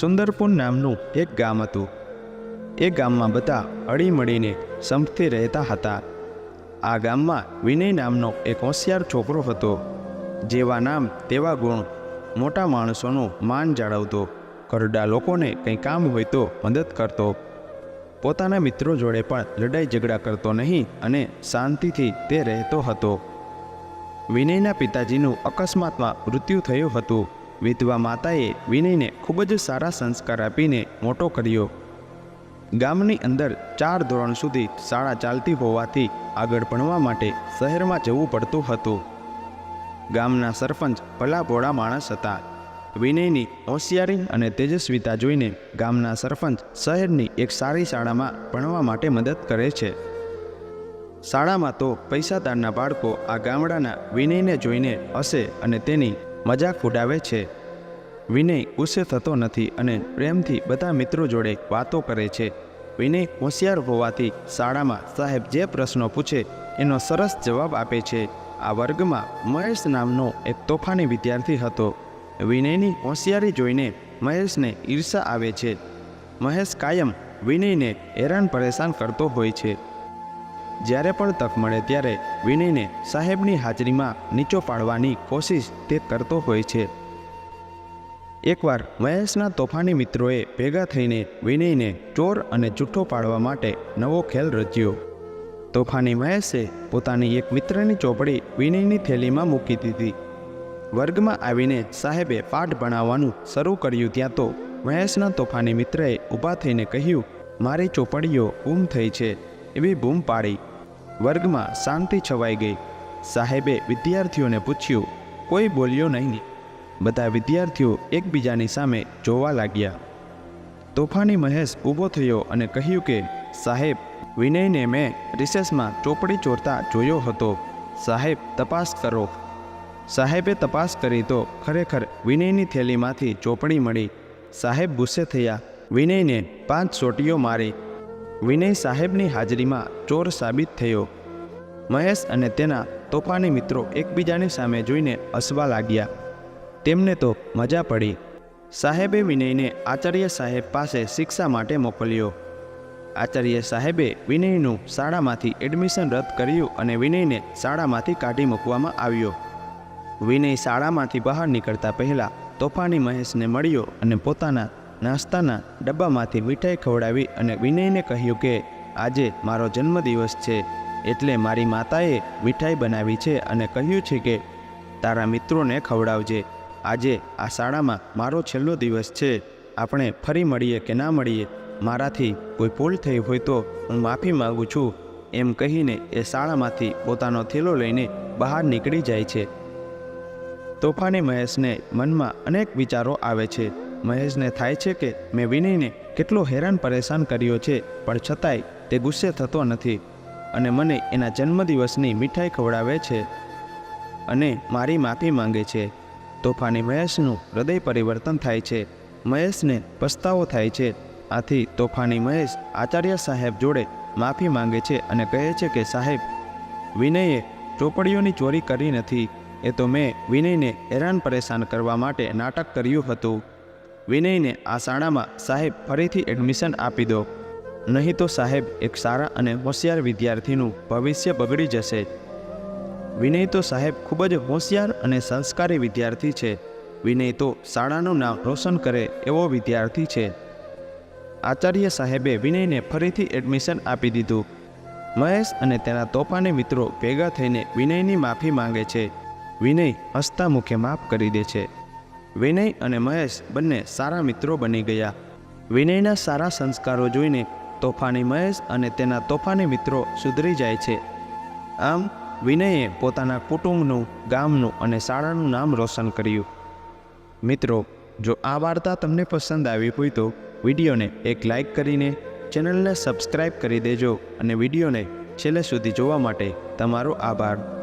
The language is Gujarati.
સુંદરપુર નામનું એક ગામ હતું. એ ગામમાં બધા હળીમળીને સંપથી રહેતા હતા. આ ગામમાં વિનય નામનો એક હોશિયાર છોકરો હતો, જેવા નામ તેવા ગુણ મોટા માણસોનું માન જાળવતો કરડા લોકોને કંઈ કામ હોય તો મદદ કરતો. પોતાના મિત્રો જોડે પણ લડાઈ ઝઘડા કરતો નહીં અને શાંતિથી તે રહેતો હતો. વિનયના પિતાજીનું અકસ્માતમાં મૃત્યુ થયું હતું. વિધવા માતાએ વિનયને ખૂબ જ સારા સંસ્કાર આપીને મોટો કર્યો. ગામની અંદર ચાર ધોરણ સુધી શાળા ચાલતી હોવાથી આગળ ભણવા માટે શહેરમાં જવું પડતું હતું. ગામના સરપંચ ભલા ભોળા માણસ હતા. વિનયની હોશિયારી અને તેજસ્વીતા જોઈને ગામના સરપંચ શહેરની એક સારી શાળામાં ભણવા માટે મદદ કરે છે. શાળામાં તો પૈસાદારના બાળકો આ ગામડાના વિનયને જોઈને હશે અને તેની મજાક ઉડાવે છે. વિનય ગુસ્સે થતો નથી અને પ્રેમથી બધા મિત્રો જોડે વાતો કરે છે. વિનય હોશિયાર હોવાથી શાળામાં સાહેબ જે પ્રશ્નો પૂછે એનો સરસ જવાબ આપે છે. આ વર્ગમાં મહેશ નામનો એક તોફાની વિદ્યાર્થી હતો. વિનયની હોશિયારી જોઈને મહેશને ઈર્ષા આવે છે. મહેશ કાયમ વિનયને હેરાન પરેશાન કરતો હોય છે. જ્યારે પણ તક મળે ત્યારે વિનયને સાહેબની હાજરીમાં નીચો પાડવાની કોશિશ તે કરતો હોય છે. એકવાર મહેશના તોફાની મિત્રોએ ભેગા થઈને વિનયને ચોર અને જુઠ્ઠો પાડવા માટે નવો ખેલ રચ્યો. તોફાની મહેશે પોતાની એક મિત્રની ચોપડી વિનયની થેલીમાં મૂકી દીધી. વર્ગમાં આવીને સાહેબે પાઠ ભણાવવાનું શરૂ કર્યું ત્યાં તો મહેશના તોફાની મિત્રએ ઊભા થઈને કહ્યું, મારી ચોપડીઓ ગુમ થઈ છે. એવી બૂમ પાડી. વર્ગમાં શાંતિ છવાઈ ગઈ. સાહેબે વિદ્યાર્થીઓને પૂછ્યું, કોઈ બોલ્યો નહીં બધા વિદ્યાર્થીઓ એકબીજાની સામે જોવા લાગ્યા. તોફાની મહેશ ઊભો થયો અને કહ્યું કે, સાહેબ, વિનયને મેં રિસેસમાં ચોપડી ચોરતા જોયો હતો. સાહેબ, તપાસ કરો. સાહેબે તપાસ કરી તો ખરેખર વિનયની થેલીમાંથી ચોપડી મળી. સાહેબ ગુસ્સે થયા. વિનયને પાંચ સોટીઓ મારી વિનય સાહેબની હાજરીમાં ચોર સાબિત થયો. મહેશ અને તેના તોફાની મિત્રો એકબીજાની સામે જોઈને હસવા લાગ્યા. તેમને તો મજા પડી. સાહેબે વિનયને આચાર્ય સાહેબ પાસે શિક્ષા માટે મોકલ્યો. આચાર્ય સાહેબે વિનયનું શાળામાંથી એડમિશન રદ કર્યું અને વિનયને શાળામાંથી કાઢી મૂકવામાં આવ્યો. વિનય શાળામાંથી બહાર નીકળતા પહેલાં તોફાની મહેશને મળ્યો અને પોતાના નાસ્તાના ડબ્બામાંથી મીઠાઈ ખવડાવી અને વિનયને કહ્યું કે, આજે મારો જન્મદિવસ છે, એટલે મારી માતાએ મીઠાઈ બનાવી છે અને કહ્યું છે કે, તારા મિત્રોને ખવડાવજે. આજે આ શાળામાં મારો છેલ્લો દિવસ છે. આપણે ફરી મળીએ કે ના મળીએ? મારાથી કોઈ ભૂલ થઈ હોય તો હું માફી માગું છું. એમ કહીને એ શાળામાંથી પોતાનો થેલો લઈને બહાર નીકળી જાય છે. તોફાની મહેશને મનમાં અનેક વિચારો આવે છે. મહેશને થાય છે કે મેં વિનયને કેટલો હેરાન પરેશાન કર્યો છે, પણ છતાંય તે ગુસ્સે થતો નથી અને મને એના જન્મદિવસની મીઠાઈ ખવડાવે છે અને મારી માફી માંગે છે. તોફાની મહેશનું હૃદય પરિવર્તન થાય છે. મહેશને પસ્તાવો થાય છે. આથી તોફાની મહેશ આચાર્ય સાહેબ જોડે માફી માંગે છે અને કહે છે કે, સાહેબ, વિનયે ચોપડીઓની ચોરી કરી નથી. એ તો મેં વિનયને હેરાન પરેશાન કરવા માટે નાટક કર્યું હતું. વિનયને આ શાળામાં સાહેબ ફરીથી એડમિશન આપી દો. નહીં તો સાહેબ એક સારા અને હોશિયાર વિદ્યાર્થીનું ભવિષ્ય બગડી જશે. વિનય તો સાહેબ ખૂબ જ હોશિયાર અને સંસ્કારી વિદ્યાર્થી છે. વિનય તો શાળાનું નામ રોશન કરે એવો વિદ્યાર્થી છે. આચાર્ય સાહેબે વિનયને ફરીથી એડમિશન આપી દીધું. મહેશ અને તેના તોફાની મિત્રો ભેગા થઈને વિનયની માફી માંગે છે. વિનય હસતા મુખે માફ કરી દે છે. વિનય અને મહેશ બંને સારા મિત્રો બની ગયા. વિનયના સારા સંસ્કારો જોઈને તોફાની મહેશ અને તેના તોફાની મિત્રો સુધરી જાય છે. આમ, વિનયે પોતાના કુટુંબનું, ગામનું અને શાળાનું નામ રોશન કર્યું. મિત્રો, જો આ વાર્તા તમને પસંદ આવી હોય તો વિડીયોને એક લાઈક કરીને ચેનલને સબસ્ક્રાઈબ કરી દેજો અને વિડીયોને છેલ્લે સુધી જોવા માટે તમારો આભાર.